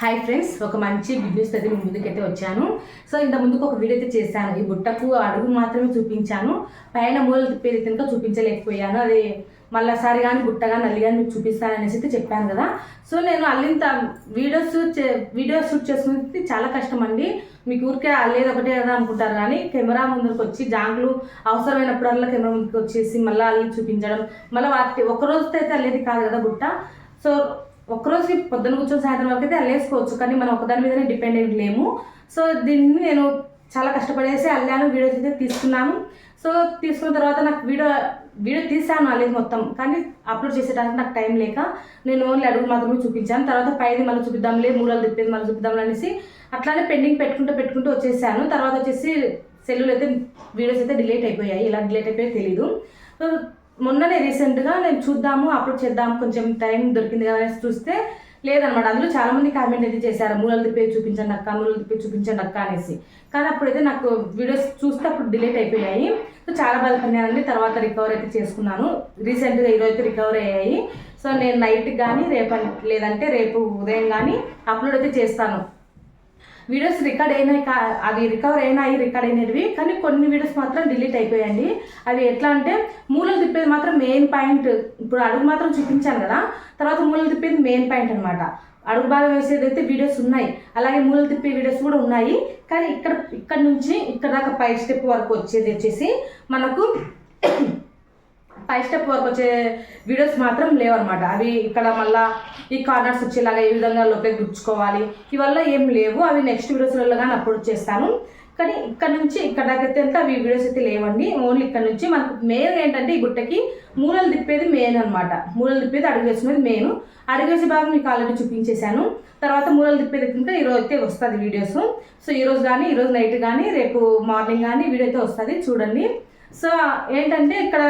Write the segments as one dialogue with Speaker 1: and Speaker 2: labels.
Speaker 1: Hi friends ఒక మంచి good news అయితే మీ ముందుకైతే వచ్చాను. సో ఇంత ముందుకు ఒక వీడియో అయితే చేశాను. ఈ బుట్టకు అడుగు మాత్రమే చూపించాను. పైన మూల పేరు కనుక చూపించలేకపోయాను. అది మళ్ళీసారి కానీ బుట్ట కానీ అల్లి కానీ మీకు చూపిస్తాననేసి అయితే చెప్పాను కదా. సో నేను అల్లింత వీడియోస్ వీడియో షూట్ చేసుకునేది చాలా కష్టం అండి. మీకు ఊరికే అల్లేదు ఒకటే కదా అనుకుంటారు కానీ కెమెరా ముందుకు వచ్చి జాంగ్లు అవసరమైనప్పుడల్లా కెమెరా ముందుకు వచ్చేసి మళ్ళీ అల్లి చూపించడం. మళ్ళీ వాటి ఒక రోజుతో అయితే అల్లేది కాదు కదా బుట్ట. సో ఒక్కరోజు పొద్దున కూర్చొని సాయంత్రం వరకు అయితే అల్లేసుకోవచ్చు కానీ మనం ఒకదాని మీదనే డిపెండ్ లేము. సో దీన్ని నేను చాలా కష్టపడేసి అల్లాను వీడియోస్ అయితే తీసుకున్నాను. సో తీసుకున్న తర్వాత నాకు వీడియో వీడియో తీసాను అల్లేదు మొత్తం కానీ అప్లోడ్ చేసేటానికి నాకు టైం లేక నేను ఓన్లీ అడుగు మాత్రమే చూపించాను. తర్వాత పైది మళ్ళీ చూపిద్దాంలే మూలలు తిప్పేది మళ్ళీ చూపిద్దాం అనేసి అట్లానే పెండింగ్ పెట్టుకుంటూ పెట్టుకుంటూ వచ్చేసాను. తర్వాత వచ్చేసి సెల్లులు అయితే వీడియోస్ అయితే డిలేట్ అయిపోయాయి. ఇలా డిలేట్ అయిపోయాయి తెలీదు. సో మొన్ననే రీసెంట్గా నేను చూద్దాము అప్లోడ్ చేద్దాము కొంచెం టైం దొరికింది కదా అనేసి చూస్తే లేదనమాట. అందులో చాలా మంది కామెంట్ అయితే చేశారు మూలలు తిప్పి చూపించండి అక్క మూలలు తిప్పి చూపించండి అక్క అనేసి. కానీ అప్పుడైతే నాకు వీడియోస్ చూస్తే అప్పుడు డిలీట్ అయిపోయాయి. సో చాలా బాధపడినానండి. తర్వాత రికవర్ అయితే చేసుకున్నాను. రీసెంట్గా ఈరోజు రికవర్ అయ్యాయి. సో నేను నైట్ కానీ రేపు లేదంటే రేపు ఉదయం కానీ అప్లోడ్ అయితే చేస్తాను. వీడియోస్ రికార్డ్ అయినాయి కా అవి రికవర్ అయినాయి రికార్డ్ అయినవి. కానీ కొన్ని వీడియోస్ మాత్రం డిలీట్ అయిపోయాయండి. అవి ఎట్లా అంటే మూలలు తిప్పేది మాత్రం మెయిన్ పాయింట్ ఇప్పుడు అడుగు మాత్రం చూపించాను కదా తర్వాత మూలలు తిప్పేది మెయిన్ పాయింట్ అనమాట అడుగు భాగం వేసేది అయితే వీడియోస్ ఉన్నాయి. అలాగే మూలలు తిప్పే వీడియోస్ కూడా ఉన్నాయి. కానీ ఇక్కడ ఇక్కడ నుంచి ఇక్కడ దాకా పై స్టెప్ వరకు వచ్చేది వచ్చేసి మనకు ఫైవ్ స్టెప్ వరకు వచ్చే వీడియోస్ మాత్రం లేవన్నమాట. అవి ఇక్కడ మళ్ళా ఈ కార్నర్స్ వచ్చేలాగా ఏ విధంగా లోపలికి గుచ్చుకోవాలి. ఇవల్ల ఏం లేవు. అవి నెక్స్ట్ వీడియోస్లలో కానీ అప్లోడ్ చేస్తాను. కానీ ఇక్కడ నుంచి ఇక్కడ దాకా అంతా అవి వీడియోస్ అయితే లేవండి. ఓన్లీ ఇక్కడ నుంచి మనకు మెయిన్ ఏంటంటే ఈ గుట్టకి మూలలు తిప్పేది మెయిన్ అనమాట మూలలు తిప్పేది అడుగు వేసినది మెయిన్. అడుగు వేసే భాగం మీకు ఆల్రెడీ చూపించేశాను. తర్వాత మూలలు తిప్పేది ఇంకా ఈరోజు అయితే వస్తుంది వీడియోస్. సో ఈరోజు కానీ ఈరోజు నైట్ కానీ రేపు మార్నింగ్ కానీ వీడియో అయితే వస్తుంది. చూడండి. సో ఏంటంటే ఇక్కడ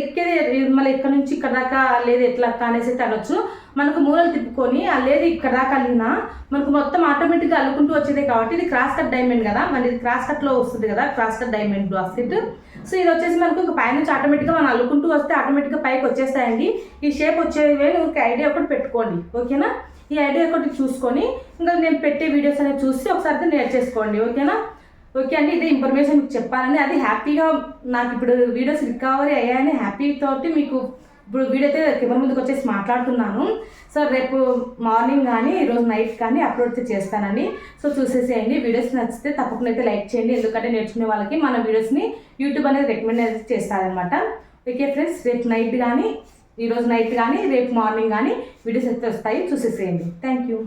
Speaker 1: ఎక్కేది మళ్ళీ ఇక్కడ నుంచి ఇక్కడ దాకా లేదు ఎట్లా అనేసి అయితే అనొచ్చు. మనకు మూలలు తిప్పుకొని ఆ లేదు ఇక్కడ దాకా అల్లినా మనకు మొత్తం ఆటోమేటిక్గా అల్లుకుంటూ వచ్చేదే కాబట్టి ఇది క్రాస్ కట్ డైమండ్ కదా. మన ఇది క్రాస్ కట్లో వస్తుంది కదా cross cut diamond basket. So ఇది వచ్చేసి మనకు ఇంకా పైనుంచి ఆటోమేటిక్గా మనం అల్లుకుంటూ వస్తే ఆటోమేటిక్గా పైకి వచ్చేస్తాయండి. ఈ షేప్ వచ్చేవే ఒక ఐడియా ఒకటి పెట్టుకోండి ఓకేనా? ఈ ఐడియా ఒకటి చూసుకొని ఇంకా నేను పెట్టే వీడియోస్ అనేవి చూసి ఒకసారి నేర్చేసుకోండి ఓకేనా? ఓకే అండి ఇదే ఇన్ఫర్మేషన్ మీకు చెప్పాలని. అది హ్యాపీగా నాకు ఇప్పుడు వీడియోస్ రికవరీ అయ్యాయని హ్యాపీ తోటి మీకు ఇప్పుడు వీడియో అయితే కెమెరా ముందుకు వచ్చేసి మాట్లాడుతున్నాను. సో రేపు మార్నింగ్ కానీ ఈరోజు నైట్ కానీ అప్లోడ్ అయితే చేస్తానండి. సో చూసేసేయండి. వీడియోస్ నచ్చితే తప్పకుండా అయితే లైక్ చేయండి. ఎందుకంటే నేర్చుకునే వాళ్ళకి మన వీడియోస్ని యూట్యూబ్ అనేది రికమెండ్ అయితే చేస్తారనమాట ఓకే ఫ్రెండ్స్ రేపు నైట్ కానీ ఈరోజు నైట్ కానీ రేపు మార్నింగ్ కానీ వీడియోస్ అయితే వస్తాయి. చూసేసేయండి. Thank you